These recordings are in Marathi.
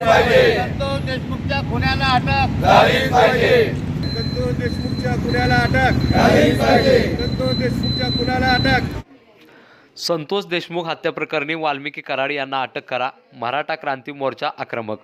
संतोष देशमुखच्या खुन्याला अटक. संतोष देशमुखच्या गुन्ह्याला अटक. संतोष देशमुखच्या गुन्ह्याला अटक. संतोष देशमुख हत्या प्रकरणी वाल्मिकी कराड यांना अटक करा. मराठा क्रांती मोर्चा आक्रमक.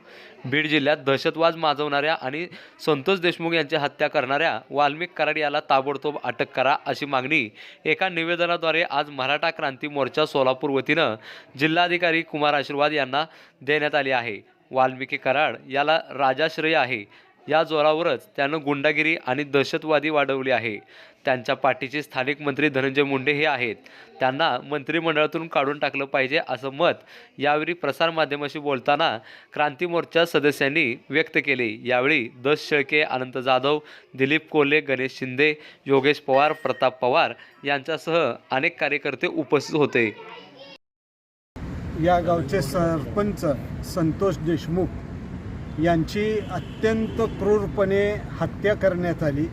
बीड जिल्ह्यात दहशतवाद माजवणाऱ्या आणि संतोष देशमुख यांची हत्या करणाऱ्या वाल्मिक कराड याला ताबडतोब अटक करा अशी मागणी एका निवेदनाद्वारे आज मराठा क्रांती मोर्चा सोलापूर वतीनं जिल्हाधिकारी कुमार आशीर्वाद यांना देण्यात आली आहे. वाल्मिकी कराड याला राजाश्रय आहे. या जोरावरच त्यानं गुंडागिरी आणि दहशतवादी वाढवली आहे. त्यांच्या पाठीचे स्थानिक मंत्री धनंजय मुंडे हे आहेत. त्यांना मंत्रिमंडळातून काढून टाकलं पाहिजे असं मत यावेळी प्रसारमाध्यमाशी बोलताना क्रांती मोर्चा सदस्यांनी व्यक्त केले. यावेळी दश शेळके अनंत जाधव दिलीप कोल्हे गणेश शिंदे योगेश पवार प्रताप पवार यांच्यासह अनेक कार्यकर्ते उपस्थित होते. या गावचे सरपंच संतोष देशमुख यांची अत्यंत क्रूरपणे हत्या करण्यात आली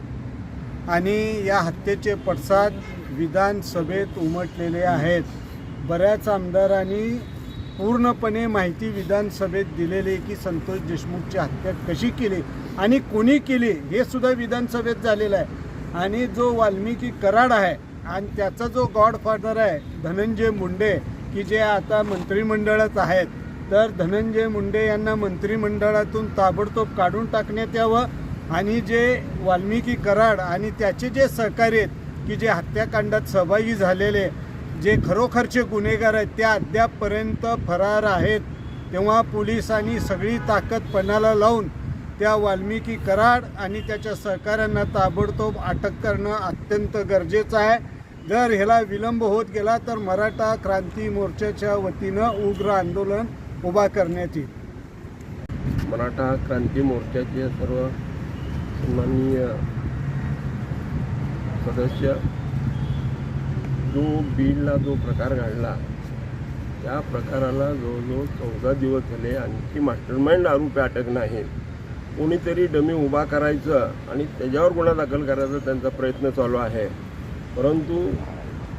आणि या हत्येचे पडसाद विधानसभेत उमटलेले आहेत. बऱ्याच आमदारांनी पूर्णपणे माहिती विधानसभेत दिलेली की संतोष देशमुखची हत्या कशी केली आणि कोणी केली हे सुद्धा विधानसभेत झालेलं आहे. आणि जो वाल्मिकी कराड आहे आणि त्याचा जो गॉडफादर आहे धनंजय मुंडे की जे आता मंत्रिमंडळात आहेत तर धनंजय मुंडे यांना मंत्रिमंडळातून ताबडतोब काढून टाकण्यात यावं. आणि जे वाल्मिकी कराड आणि त्याचे जे सहकारी आहेत की जे हत्याकांडात सहभागी झालेले जे खरोखरचे गुन्हेगार आहेत ते अद्यापपर्यंत फरार आहेत. तेव्हा पोलिसांनी सगळी ताकद पणाला लावून त्या वाल्मिकी कराड आणि त्याच्या सहकाऱ्यांना ताबडतोब अटक करणं अत्यंत गरजेचं आहे. जर ह्याला विलंब होत गेला तर मराठा क्रांती मोर्चाच्या वतीनं उग्र आंदोलन उभा करण्यात येईल. मराठा क्रांती मोर्चाचे सर्व सन्माननीय सदस्य जो बीडला जो प्रकार घडला त्या प्रकाराला जवळजवळ चौदा दिवस झाले आणखी मास्टरमाइंड आरोपी अटक नाहीत कोणीतरी डमी उभा करायचं आणि त्याच्यावर गुन्हा दाखल करायचा त्यांचा प्रयत्न चालू आहे. परंतु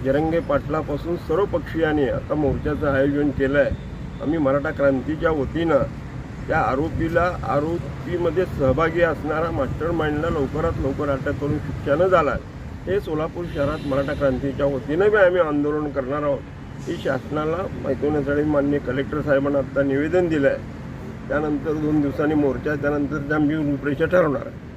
जरंगे पाटलापासून सर्व पक्षीयांनी आता मोर्चाचं आयोजन केलं आहे आम्ही मराठा क्रांतीच्या वतीनं त्या आरोपीला आरोपीमध्ये सहभागी असणारा मास्टर माइंडला लवकरात लवकर अटक करून शिक्षानं झाला हे सोलापूर शहरात मराठा क्रांतीच्या वतीनं बी आम्ही आंदोलन करणार आहोत. ही शासनाला माहिती मान्य कलेक्टर साहेबांना आता निवेदन दिलं आहे त्यानंतर दोन दिवसांनी मोर्चा त्यानंतर आम्ही रूपरेषा ठरवणार आहे.